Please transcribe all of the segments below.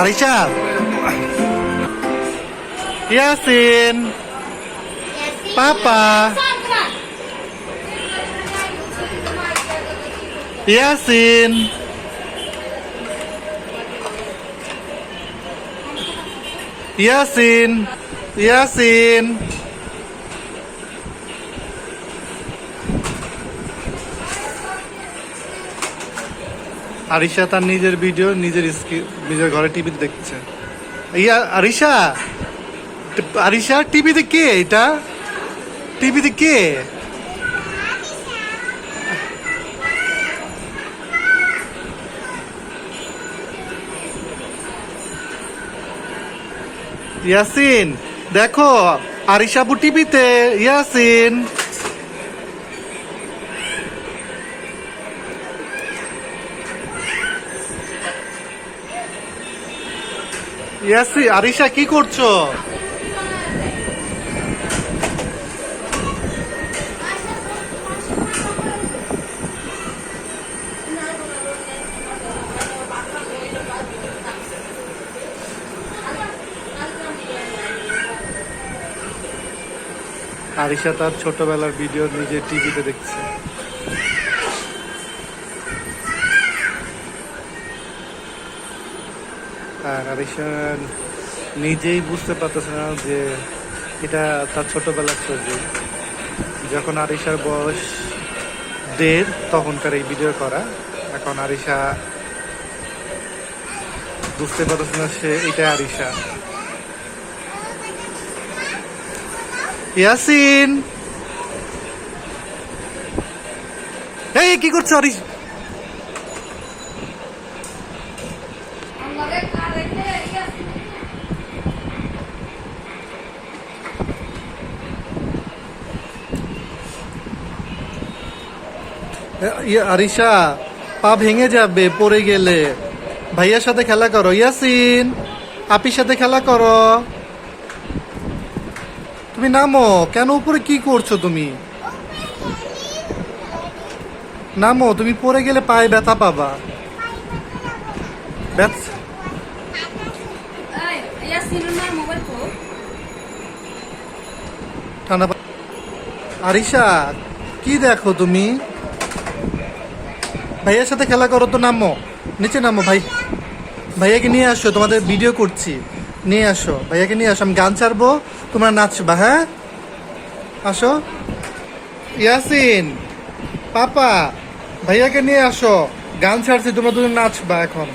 আরিশা ইয়াসিন পাপা ইয়াসিন ইয়াসিন ইয়াসিন আরিশা তার নিজের ভিডিও নিজের নিজের ঘরে টিভিতে দেখছে। ইয়া, আরিশা! আরিশা টিভিতে কে এটা? টিভিতে কে? ইয়াসিন, দেখো আরিশাবু টিভিতে ইয়াসিন! ইয়াসি আরিশা কি করছ? আরিশা তার ছোটবেলার ভিডিও নিজে টিভিতে দেখছে। নিজেই বুঝতে পারতেছে না যে এটা তার ছোটবেলার ছবি। যখন আরিশার বয়স দেড় তখনকার এই ভিডিও করা, এখন আরিশা বুঝতে পারতেছে না সে এটা আরিশা। ইয়াসিন! এই, কি করছ আরিশ আরিশা পা ভেঙে যাবে পড়ে গেলে। ভাইয়ার সাথে খেলা করো। ইয়াসিন আপির সাথে খেলা করো। তুমি নামো। কেন উপরে কি করছ তুমি? নামো। তুমি পড়ে গেলে পায়ে ব্যথা পাবা. ঠান্ডা আরিশা কি দেখো তুমি? ভাইয়ার সাথে খেলা করো তো নামো। নিচে নামো ভাই। ভাইয়াকে নিয়ে আসো, তোমাদের ভিডিও করছি। নিয়ে আসো, ভাইয়াকে নিয়ে আসো। আমি গান ছাড়বো, তোমরা নাচবা হ্যাঁ? আসো। ইয়াসিন, পাপা, ভাইয়াকে নিয়ে আসো। গান ছাড়ছি, তোমরা দুজন নাচবা এখন।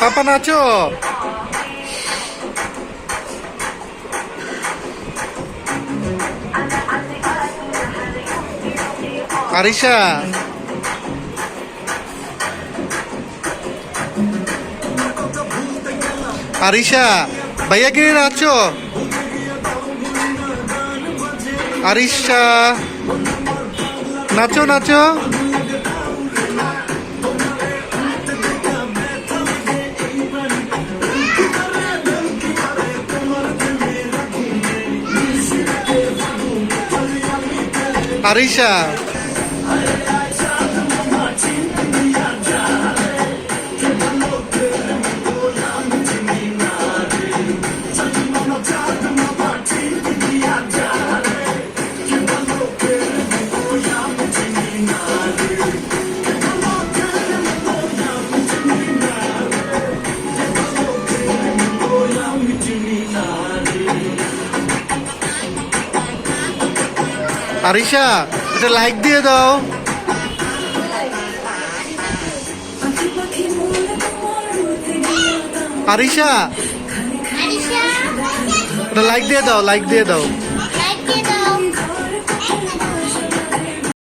পাপা, নাচো। আরিশা আরিশা ভাইয়া কে নাচো। আরিশা নাচো নাচো। আরিশা আরিশা এটা লাইক দিয়ে দাও। আরিশা এটা লাইক দিয়ে দাও লাইক দিয়ে দাও।